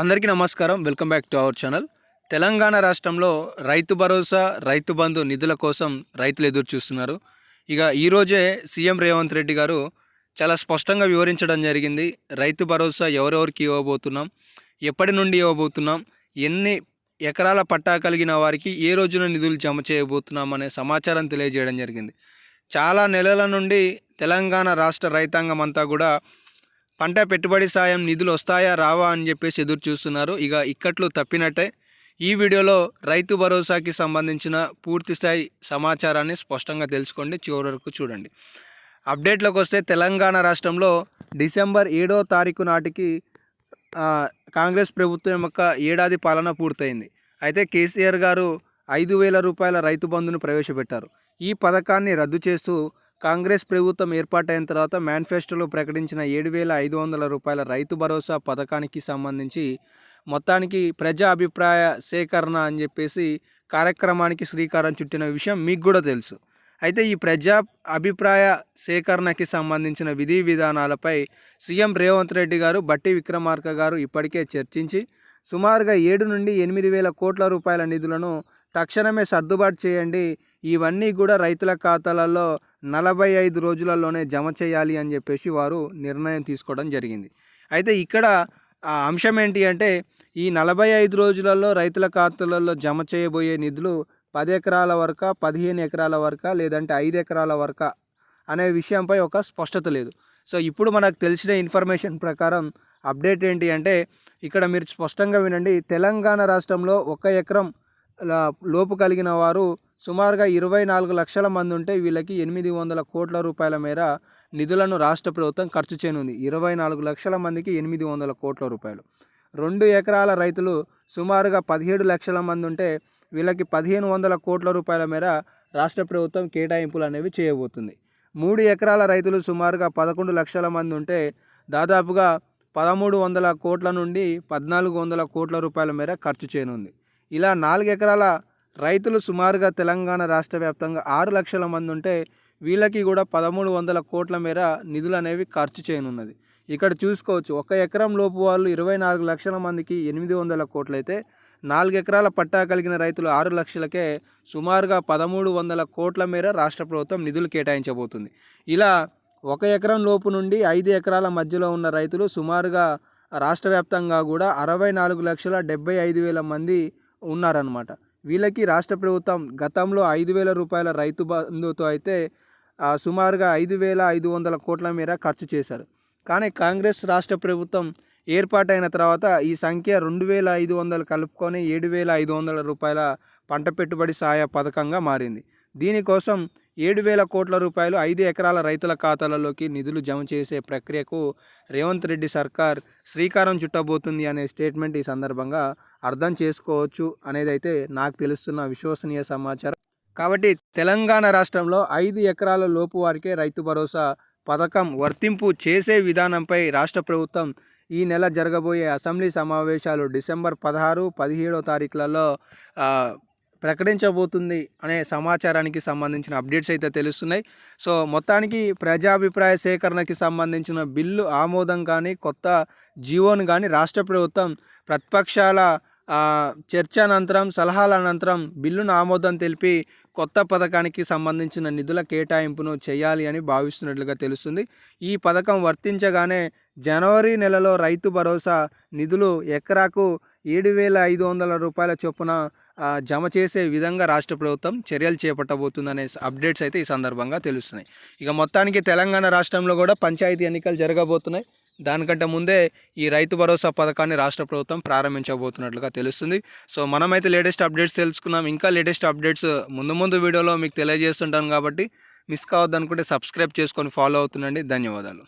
అందరికీ నమస్కారం. Welcome back to our channel. Telangana రాష్ట్రంలో రైతు భరోసా రైతు బంధు నిధుల కోసం రైతులు ఎదురు చూస్తున్నారు. ఇక ఈరోజే సీఎం రేవంత్ రెడ్డి గారు చాలా స్పష్టంగా వివరించడం జరిగింది. రైతు భరోసా ఎవరెవరికి ఇవ్వబోతున్నాం? ఎప్పటి నుండి ఇవ్వబోతున్నాం? ఎన్ని ఎకరాల పట్టా కలిగిన వారికి ఏ రోజున నిధులు జమ చేయబోతున్నాం అనే సమాచారం తెలియజేయడం జరిగింది. చాలా నెలల నుండి తెలంగాణ రాష్ట్ర రైతాంగం అంతా కూడా పంట పెట్టుబడి సాయం నిధులు వస్తాయా రావా అని చెప్పేసి ఎదురు చూస్తున్నారు. ఇక ఇక్కట్లు తప్పినట్టే ఈ వీడియోలో రైతు భరోసాకి సంబంధించిన పూర్తి స్థాయి సమాచారాన్ని స్పష్టంగా తెలుసుకోండి. చివరి వరకు చూడండి. అప్డేట్లోకి వస్తే తెలంగాణ రాష్ట్రంలో డిసెంబర్ ఏడో తారీఖు నాటికి కాంగ్రెస్ ప్రభుత్వం యొక్క ఏడాది పాలన పూర్తయింది. అయితే కేసీఆర్ గారు ఐదు వేల రూపాయల రైతు బంధును ప్రవేశపెట్టారు. ఈ పథకాన్ని రద్దు చేస్తూ కాంగ్రెస్ ప్రభుత్వం ఏర్పాటైన తర్వాత మేనిఫెస్టోలో ప్రకటించిన ఏడు వేల ఐదు వందల రూపాయల రైతు భరోసా పథకానికి సంబంధించి మొత్తానికి ప్రజా అభిప్రాయ సేకరణ అని చెప్పేసి కార్యక్రమానికి శ్రీకారం చుట్టిన విషయం మీకు కూడా తెలుసు. అయితే ఈ ప్రజా అభిప్రాయ సేకరణకి సంబంధించిన విధి విధానాలపై సీఎం రేవంత్ రెడ్డి గారు బట్టి విక్రమార్క గారు ఇప్పటికే చర్చించి సుమారుగా ఏడు నుండి ఎనిమిది వేల కోట్ల రూపాయల నిధులను తక్షణమే సర్దుబాటు చేయండి ఇవన్నీ కూడా రైతుల ఖాతాలలో నలభై ఐదు రోజులలోనే జమ చేయాలి అని చెప్పేసి వారు నిర్ణయం తీసుకోవడం జరిగింది. అయితే ఇక్కడ ఆ అంశం ఏంటి అంటే ఈ నలభై ఐదు రోజులలో రైతుల ఖాతాలలో జమ చేయబోయే నిధులు పది ఎకరాల వరక పదిహేను ఎకరాల వరక లేదంటే ఐదు ఎకరాల వరక అనే విషయంపై ఒక స్పష్టత లేదు. సో ఇప్పుడు మనకు తెలిసిన ఇన్ఫర్మేషన్ ప్రకారం అప్డేట్ ఏంటి అంటే ఇక్కడ మీరు స్పష్టంగా వినండి. తెలంగాణ రాష్ట్రంలో ఒక ఎకరం లోపు కలిగిన వారు సుమారుగా ఇరవై నాలుగు లక్షల మంది ఉంటే వీళ్ళకి ఎనిమిది వందల కోట్ల రూపాయల మేర నిధులను రాష్ట్ర ప్రభుత్వం ఖర్చు చేయనుంది. ఇరవై నాలుగు లక్షల మందికి ఎనిమిది వందల కోట్ల రూపాయలు. రెండు ఎకరాల రైతులు సుమారుగా పదిహేడు లక్షల మంది ఉంటే వీళ్ళకి పదిహేను వందల కోట్ల రూపాయల మేర రాష్ట్ర ప్రభుత్వం కేటాయింపులు అనేవి చేయబోతుంది. మూడు ఎకరాల రైతులు సుమారుగా పదకొండు లక్షల మంది ఉంటే దాదాపుగా పదమూడు వందల కోట్ల నుండి పద్నాలుగు వందల కోట్ల రూపాయల మేర ఖర్చు చేయనుంది. ఇలా నాలుగు ఎకరాల రైతులు సుమారుగా తెలంగాణ రాష్ట్ర వ్యాప్తంగా ఆరు లక్షల మంది ఉంటే వీళ్ళకి కూడా పదమూడు వందల కోట్ల మేర నిధులు అనేవి ఖర్చు చేయనున్నది. ఇక్కడ చూసుకోవచ్చు ఒక ఎకరం లోపు వాళ్ళు ఇరవై నాలుగు లక్షల మందికి ఎనిమిది వందల కోట్లు అయితే నాలుగు ఎకరాల పట్టా కలిగిన రైతులు ఆరు లక్షలకే సుమారుగా పదమూడు వందల కోట్ల మేర రాష్ట్ర ప్రభుత్వం నిధులు కేటాయించబోతుంది. ఇలా ఒక ఎకరం లోపు నుండి ఐదు ఎకరాల మధ్యలో ఉన్న రైతులు సుమారుగా రాష్ట్ర వ్యాప్తంగా కూడా అరవై నాలుగు లక్షల డెబ్బై ఐదు వేల మంది ఉన్నారనమాట వీళ్ళకి రాష్ట్ర ప్రభుత్వం గతంలో ఐదు వేల రూపాయల రైతు బంధుతో అయితే సుమారుగా ఐదు వేల ఐదు వందల కోట్ల మేర ఖర్చు చేశారు. కానీ కాంగ్రెస్ రాష్ట్ర ప్రభుత్వం ఏర్పాటైన తర్వాత ఈ సంఖ్య రెండు వేల ఐదు వందలు కలుపుకొని ఏడు వేల ఐదు వందల రూపాయల పంట పెట్టుబడి సాయ పథకంగా మారింది. దీనికోసం ఏడు వేల కోట్ల రూపాయలు ఐదు ఎకరాల రైతుల ఖాతాలలోకి నిధులు జమ చేసే ప్రక్రియకు రేవంత్ రెడ్డి సర్కార్ శ్రీకారం చుట్టబోతుంది అనే స్టేట్మెంట్ ఈ సందర్భంగా అర్థం చేసుకోవచ్చు అనేది అయితే నాకు తెలుస్తున్న విశ్వసనీయ సమాచారం. కాబట్టి తెలంగాణ రాష్ట్రంలో ఐదు ఎకరాల లోపు వారికే రైతు భరోసా పథకం వర్తింపు చేసే విధానంపై రాష్ట్ర ప్రభుత్వం ఈ నెల జరగబోయే అసెంబ్లీ సమావేశాలు డిసెంబర్ పదహారు పదిహేడో తారీఖులలో ప్రకటించబోతుంది అనే సమాచారానికి సంబంధించిన అప్డేట్స్ అయితే తెలుస్తున్నాయి. సో మొత్తానికి ప్రజాభిప్రాయ సేకరణకి సంబంధించిన బిల్లు ఆమోదం కానీ కొత్త జీవోను కానీ రాష్ట్ర ప్రభుత్వం ప్రతిపక్షాల చర్చ అనంతరం సలహాల అనంతరం బిల్లును ఆమోదం తెలిపి కొత్త పథకానికి సంబంధించిన నిధుల కేటాయింపును చేయాలి అని భావిస్తున్నట్లుగా తెలుస్తుంది. ఈ పథకం వర్తించగానే జనవరి నెలలో రైతు భరోసా నిధులు ఎకరాకు ఏడు వేల ఐదు వందల రూపాయల చొప్పున జమ చేసే విధంగా రాష్ట్ర ప్రభుత్వం చర్యలు చేపట్టబోతుందనే అప్డేట్స్ అయితే ఈ సందర్భంగా తెలుస్తున్నాయి. ఇక మొత్తానికి తెలంగాణ రాష్ట్రంలో కూడా పంచాయతీ ఎన్నికలు జరగబోతున్నాయి. దానికంటే ముందే ఈ రైతు భరోసా పథకాన్ని రాష్ట్ర ప్రభుత్వం ప్రారంభించబోతున్నట్లుగా తెలుస్తుంది. సో మనమైతే లేటెస్ట్ అప్డేట్స్ తెలుసుకున్నాం. ఇంకా లేటెస్ట్ అప్డేట్స్ ముందు ముందు వీడియోలో మీకు తెలియజేస్తుంటాను కాబట్టి మిస్ కావద్దనుకుంటే సబ్స్క్రైబ్ చేసుకొని ఫాలో అవుతుండండి. ధన్యవాదాలు.